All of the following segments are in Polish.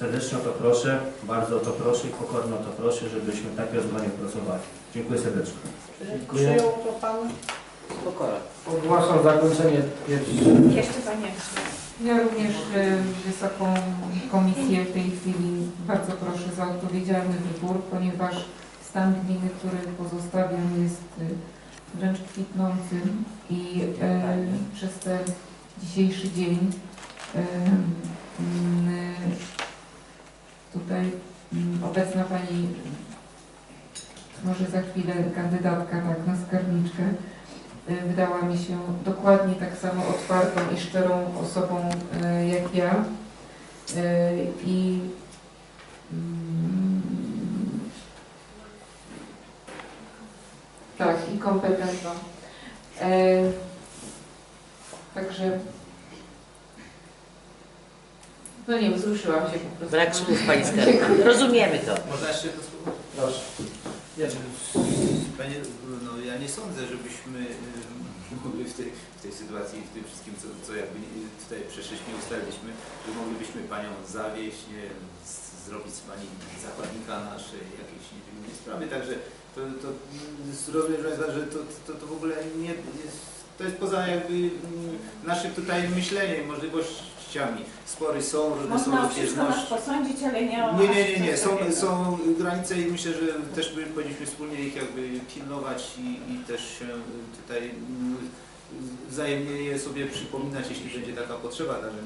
Serdecznie o to proszę, bardzo o to proszę i pokornie o to proszę, żebyśmy tak rozmawianie pracowali. Dziękuję serdecznie. Dziękuję. Przyjął to Pan? Pokora. Ogłaszam zakończenie pierwszej. Jeszcze Panie. Ja również e, Wysoką Komisję w tej chwili bardzo proszę za odpowiedzialny wybór, ponieważ stan gminy, który pozostawiam jest e, wręcz kwitnący i e, przez ten dzisiejszy dzień e, obecna Pani może za chwilę kandydatka tak na skarbniczkę y, wydała mi się dokładnie tak samo otwartą i szczerą osobą y, jak ja. Y, I mm, tak, i kompetentną. Także no nie, wzruszyłam się po prostu. Brak słów Pani Skarbnik. Rozumiemy to. Można jeszcze jedno słowo? Proszę. Panie, no ja nie sądzę, żebyśmy y, mogli w tej, w tej sytuacji, w tym wszystkim, co, co jakby tutaj przeszliśmy, ustaliliśmy, że moglibyśmy Panią zawieść, nie wiem, z- zrobić z Pani zakładnika naszej, jakieś nie wiem, inne sprawy, także to, to mm, rozumiem, że to, to, to w ogóle nie jest, to jest poza jakby mm, naszym tutaj myśleniem, możliwościami. Spory są, różne są Można nas rozbieżności. posądzić, ale nie o Nie, nie, nie, nie. Są, są granice i myślę, że też by powinniśmy wspólnie ich jakby pilnować i, i też się tutaj mm, wzajemnie je sobie przypominać, jeśli będzie taka potrzeba. Także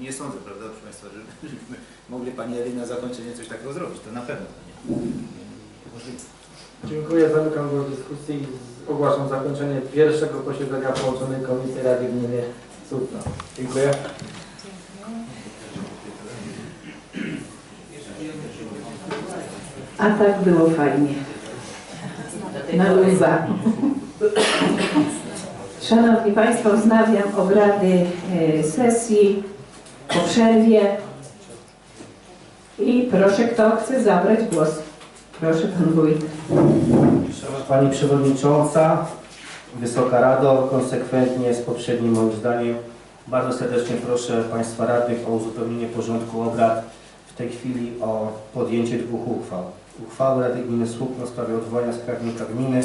nie sądzę, prawda, proszę Państwa, że żebyśmy mogli Pani Eli na zakończenie coś takiego zrobić. To na pewno nie. Możliwe. Dziękuję, zamykam z- ogłaszam zakończenie pierwszego posiedzenia połączonej Komisji Rady Gminy Sutna. Dziękuję. A tak było fajnie. Na luza. Szanowni Państwo, wznawiam obrady e, sesji po przerwie. I proszę, kto chce zabrać głos. Proszę, Pan Wójt. Szanowna Pani Przewodnicząca, Wysoka Rado, konsekwentnie z poprzednim moim zdaniem bardzo serdecznie proszę Państwa radnych o uzupełnienie porządku obrad w tej chwili o podjęcie dwóch uchwał. Uchwały Rady Gminy Słupno w sprawie odwołania skarbnika gminy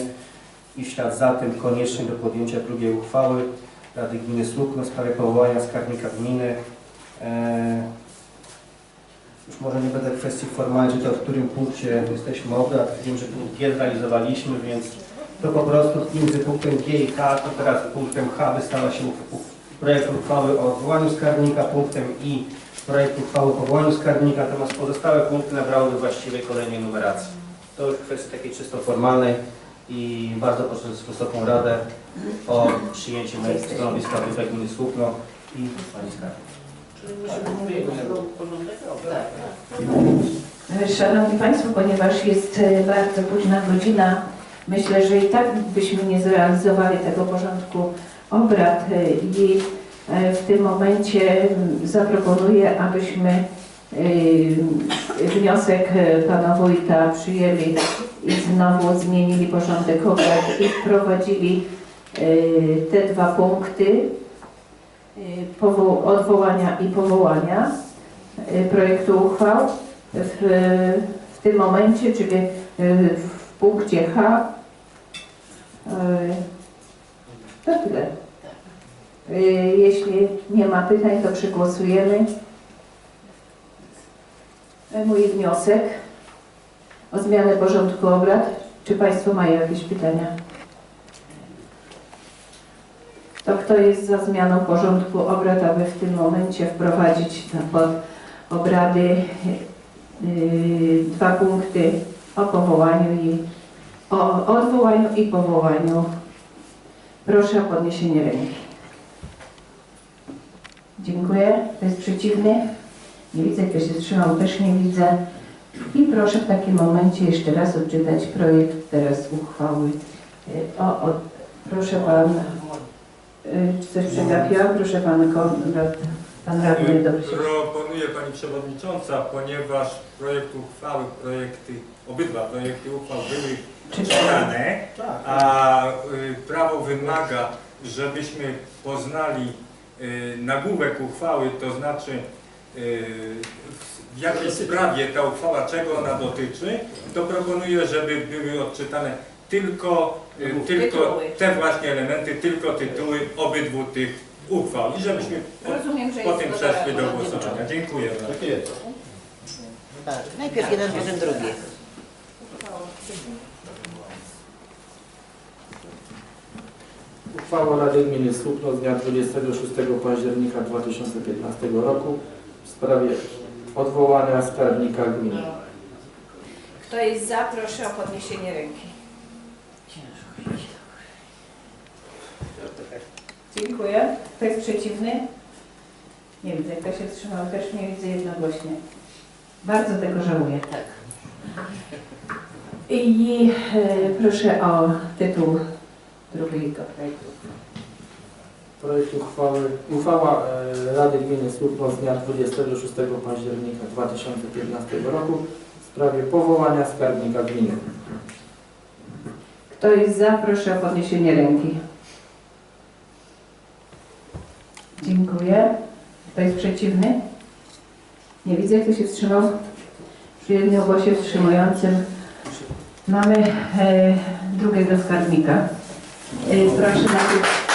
i w ślad za tym koniecznie do podjęcia drugiej uchwały Rady Gminy Słupno w sprawie powołania skarbnika gminy. Eee, już może nie będę kwestii formalnej, to w którym punkcie jesteśmy obrad. Wiem, że punkt G zrealizowaliśmy, więc to po prostu między punktem G i K, to teraz punktem H wystała się projekt uchwały o odwołaniu skarbnika, punktem I projekt uchwały o powołaniu skarbnika, natomiast pozostałe punkty nabrały właściwej kolejnej numeracji. To już kwestia takiej czysto formalnej i bardzo proszę Wysoką Radę o przyjęcie mojego stanowiska w Gminy Słupno i Pani Skarbnik. Szanowni Państwo, ponieważ jest e, bardzo późna godzina, myślę, że i tak byśmy nie zrealizowali tego porządku obrad. E, i e, w tym momencie mm, zaproponuję, abyśmy e, wniosek e, Pana Wójta przyjęli i znowu zmienili porządek obrad i wprowadzili e, te dwa punkty. e, odwołania i powołania e, projektu uchwał w, w tym momencie, czyli y, w punkcie H. y, To tyle. Y, Jeśli nie ma pytań, to przegłosujemy Y, mój wniosek o zmianę porządku obrad. Czy Państwo mają jakieś pytania? To kto jest za zmianą porządku obrad, aby w tym momencie wprowadzić na pod obrady Yy, dwa punkty o powołaniu i o odwołaniu i powołaniu. Proszę o podniesienie ręki. Dziękuję. Kto jest przeciwny? Nie widzę. Kto się wstrzymał? Też nie widzę. I proszę w takim momencie jeszcze raz odczytać projekt teraz uchwały. Yy, O, o, proszę pan, czy coś przegapiła? Proszę pan Konrad, pan radny, dobrze się Proponuję Pani Przewodnicząca, ponieważ projekt uchwały, projekty, obydwa projekty uchwał były czytane, a y, prawo wymaga, żebyśmy poznali y, nagłówek uchwały, to znaczy y, w w jakiej sprawie ta uchwała, czego ona dotyczy, to proponuję, żeby były odczytane tylko, y, tylko te właśnie elementy, tylko tytuły obydwu tych uchwał i żebyśmy Rozumiem, że potem przeszli do głosowania. Dziękuję bardzo. Tak, najpierw jeden, potem drugi. Uchwała Rady Gminy Słupno z dnia 26 października 2015 roku w sprawie odwołania skarbnika gminy. Kto jest za, proszę o podniesienie ręki. Dziękuję. Kto jest przeciwny? Nie widzę. Kto się wstrzymał? Też nie widzę jednogłośnie. Bardzo tego żałuję. Tak. I e, proszę o tytuł drugiego projektu. Projekt uchwały, uchwała e, Rady Gminy Słupno z dnia 26 października 2015 roku w sprawie powołania skarbnika gminy. Kto jest za, proszę o podniesienie ręki. Dziękuję. Kto jest przeciwny? Nie widzę, kto się wstrzymał. Przy jednym głosie wstrzymującym mamy e, drugiego skarbnika. E, proszę najpierw.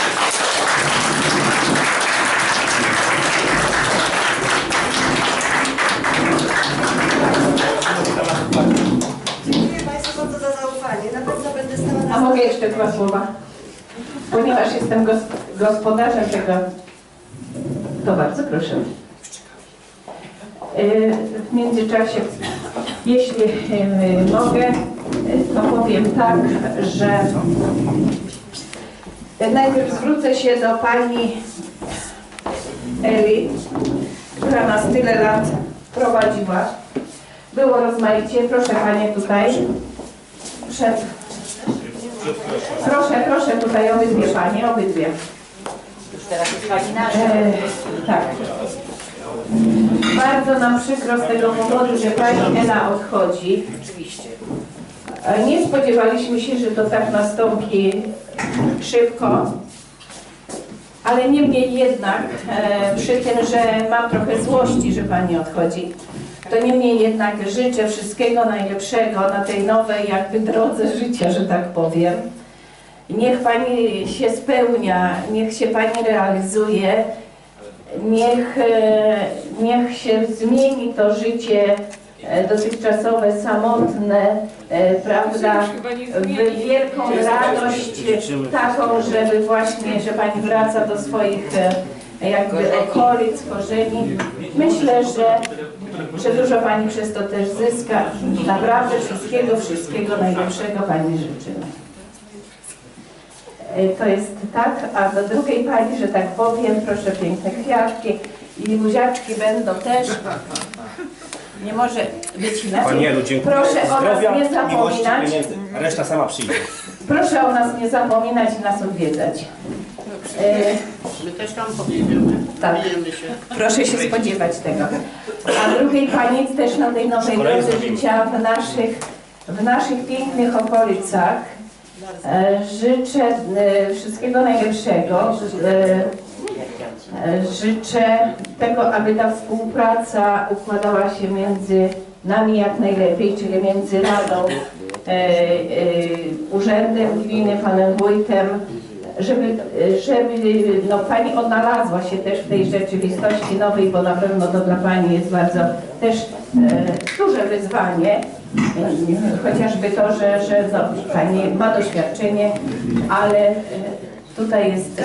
A mogę jeszcze dwa słowa? Ponieważ jestem gos gospodarzem tego, to bardzo proszę. Y, W międzyczasie, jeśli y, mogę, y, to powiem tak, że najpierw zwrócę się do pani Eli, która nas tyle lat prowadziła. Było rozmaicie. Proszę Panie tutaj. Przed Proszę, proszę tutaj obydwie panie, obydwie. Teraz jest pani nasza. E, tak. Bardzo nam przykro z tego powodu, że pani Ela odchodzi. Oczywiście. E, Nie spodziewaliśmy się, że to tak nastąpi szybko. Ale niemniej jednak, e, przy tym, że mam trochę złości, że pani odchodzi, to niemniej jednak życzę wszystkiego najlepszego na tej nowej jakby drodze życia, że tak powiem. Niech Pani się spełnia, niech się Pani realizuje, niech, e, niech się zmieni to życie e, dotychczasowe, samotne, e, prawda, w wielką radość taką, żeby właśnie, że Pani wraca do swoich jakby okolic, korzeni. Myślę, że, że dużo Pani przez to też zyska. Naprawdę wszystkiego, wszystkiego najlepszego Pani życzymy. E, To jest tak, a do drugiej pani, że tak powiem, proszę piękne kwiatki i buziaczki będą też. Nie może być inaczej. Pani Elu, dziękuję. Proszę o nas Zdrowia, nie zapominać. Reszta sama przyjdzie. Proszę o nas nie zapominać i nas odwiedzać. E, My też tam podjedziemy. Tak. Proszę się spodziewać tego. A drugiej pani też na tej nowej drodze życia w naszych, w naszych pięknych okolicach życzę e, wszystkiego najlepszego. E, E, Życzę tego, aby ta współpraca układała się między nami jak najlepiej, czyli między Radą, e, e, Urzędem Gminy, Panem Wójtem, żeby, żeby no, Pani odnalazła się też w tej rzeczywistości nowej, bo na pewno to dla Pani jest bardzo też e, duże wyzwanie. E, Chociażby to, że, że no, Pani ma doświadczenie, ale e, tutaj jest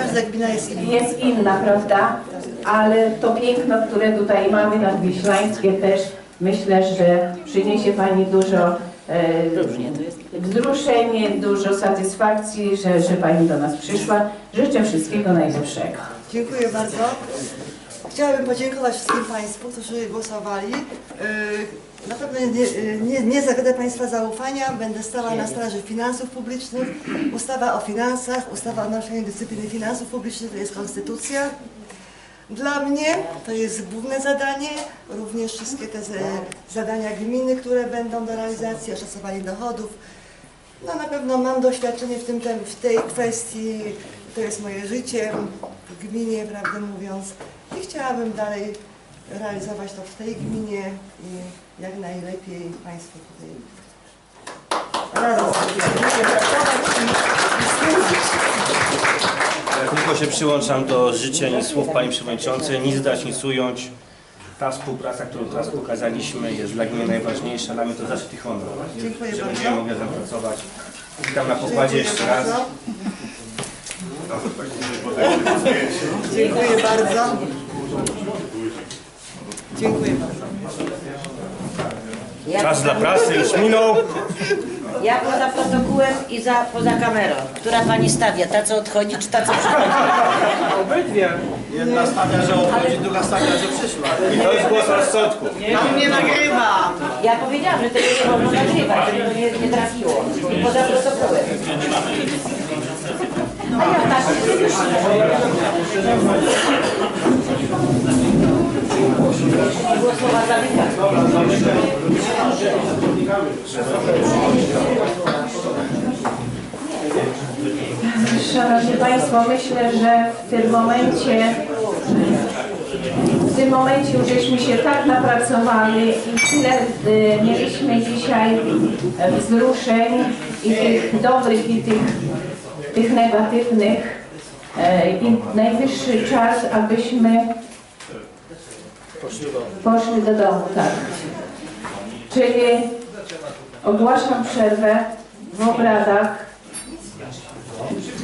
jest inna. prawda? Ale to piękno, które tutaj mamy nadwiślańskie też myślę, że przyniesie Pani dużo e, wzruszenie, dużo satysfakcji, że, że Pani do nas przyszła. Życzę wszystkiego najlepszego. Dziękuję bardzo. Chciałabym podziękować wszystkim Państwu, którzy głosowali. Na pewno nie, nie, nie zawiodę Państwa zaufania. Będę stała na straży finansów publicznych. Ustawa o finansach, ustawa o noszeniu dyscypliny finansów publicznych to jest konstytucja. Dla mnie to jest główne zadanie, również wszystkie te zadania gminy, które będą do realizacji, oszacowanie dochodów. No na pewno mam doświadczenie w, tym, w tej kwestii, to jest moje życie w gminie, prawdę mówiąc. I chciałabym dalej realizować to w tej gminie i jak najlepiej Państwu tutaj razem służyć. Tylko się przyłączam do życzeń i słów Pani Przewodniczącej. Nic dać, nic ująć. Ta współpraca, którą teraz pokazaliśmy jest dla mnie najważniejsza. Dla mnie to zaszczyt i honor, Dziękuję że będziemy mogli razem pracować. Witam na pokładzie jeszcze raz. Dziękuję bardzo. Dziękuję bardzo. Czas dla prasy już minął. ja poza protokołem i za, poza kamerą. Która pani stawia? Ta co odchodzi, czy ta co przychodzi? Obydwie. Jedna stawia, że odchodzi, druga stawia, że przyszła. I to jest głos rozsądku. Nie nagrywam. Ja powiedziałam, że tego nie wolno nagrywać, żeby to nie, nie trafiło. I poza protokołem. A ja tak. Szanowni Państwo, myślę, że w tym momencie w tym momencie już żeśmy się tak napracowali i tyle y, mieliśmy dzisiaj e, wzruszeń i tych dobrych i tych, tych negatywnych. E, i najwyższy czas, abyśmy poszli do domu, tak. Czyli ogłaszam przerwę w obradach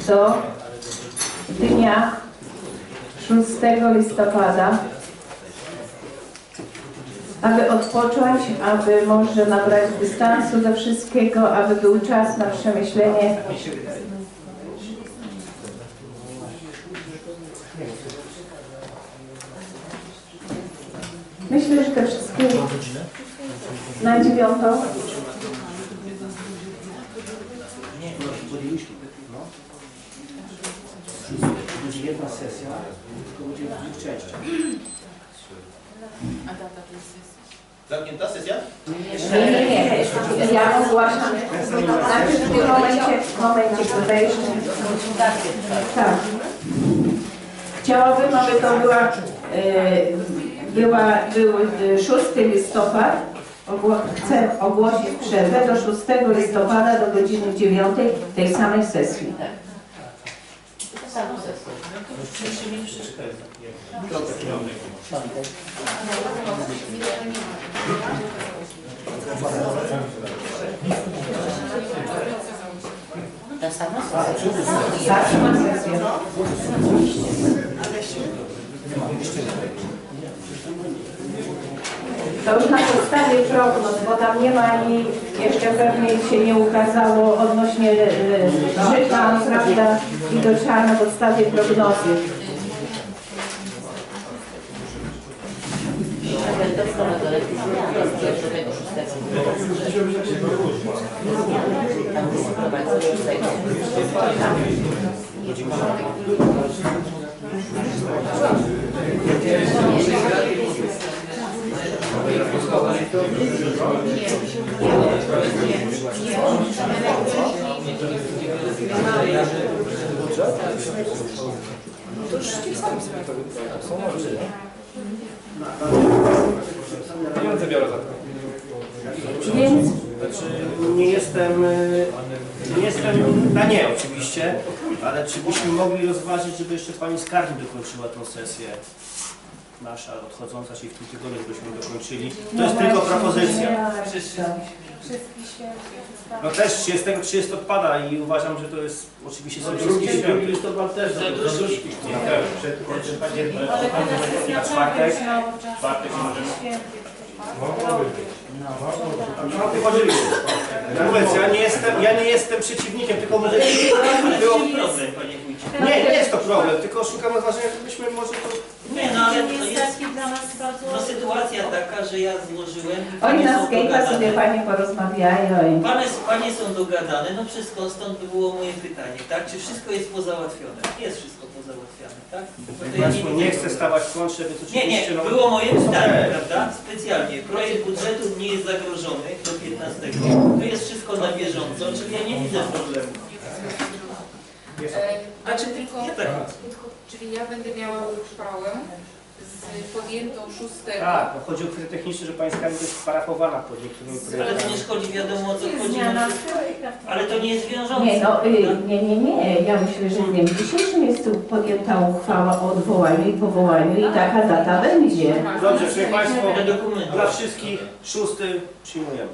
do dnia 6 listopada, aby odpocząć, aby może nabrać dystansu do wszystkiego, aby był czas na przemyślenie Myślę, że te wszystkie na dziewiątą. Będzie jedna sesja, tylko będzie w dwóch częściach. Zamknięta sesja? Nie, nie, nie. Ja ogłaszam. Znaczy w tym momencie, w momencie tutaj jeszcze. Tak. Chciałabym, aby to była, e, była, był e, 6 listopad. Ogło, chcę ogłosić przerwę do 6 listopada do godziny 9 tej samej sesji. Ta sama sesja. Ta sama sesja. To już na podstawie prognoz, bo tam nie ma ani, jeszcze pewnie się nie ukazało odnośnie e, życia, prawda, i to trzeba na podstawie prognozy. Więc Znaczy, nie jestem, nie jestem na nie oczywiście, ale czy byśmy mogli rozważyć, żeby jeszcze Pani Skarbnik dokończyła tą sesję? Nasza odchodząca, czyli w tym tygodniu, żebyśmy dokończyli. To jest tylko propozycja. No też 30, 30 odpada i uważam, że to jest oczywiście są wszystkie święty. listopad też za Na czwartek. Czwartek możemy. No, ty. Ja nie jestem, ja nie jestem przeciwnikiem, tylko może było... problem, panie wójcie. Nie, nie jest to problem, tylko szukam rozważenia, żebyśmy może to... Nie, no ale To jest jest taki dla nas bardzo... no, sytuacja taka, że ja złożyłem. i Oj, panie na dogadane. sobie Panie porozmawiają. Panie, panie są dogadane, no wszystko, stąd by było moje pytanie, tak? Czy wszystko jest pozałatwione? Jest wszystko pozałatwiane, tak? To ja Państwo nie widzę chcę stawać w kontrze, więc Nie, nie, oczywiście... no- było moje pytanie, prawda? Specjalnie. Projekt budżetu nie jest zagrożony do 15. To jest wszystko na bieżąco, czyli ja nie widzę problemu. E, Znaczy tylko, Ja tak. czyli ja będę miała uchwałę z podjętą 6. Tak, no chodzi o kwestię techniczną, że Pańska jest parafowana pod niektórymi Ale to nie szkodzi, wiadomo o co chodzi. Zmiana Ale to nie jest wiążące. Nie, no, y, nie, nie, nie. Ja myślę, że w dniem dzisiejszym jest tu podjęta uchwała o odwołaniu i powołaniu i taka data będzie. Dobrze, Szanowni Państwo, Te dokumenty. dla wszystkich szósty przyjmujemy.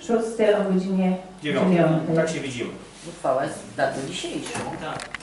Szósty o godzinie Dziewiąty. dziewiątej. Tak się widzimy. Uchwała jest z daty dzisiejszą. Tak.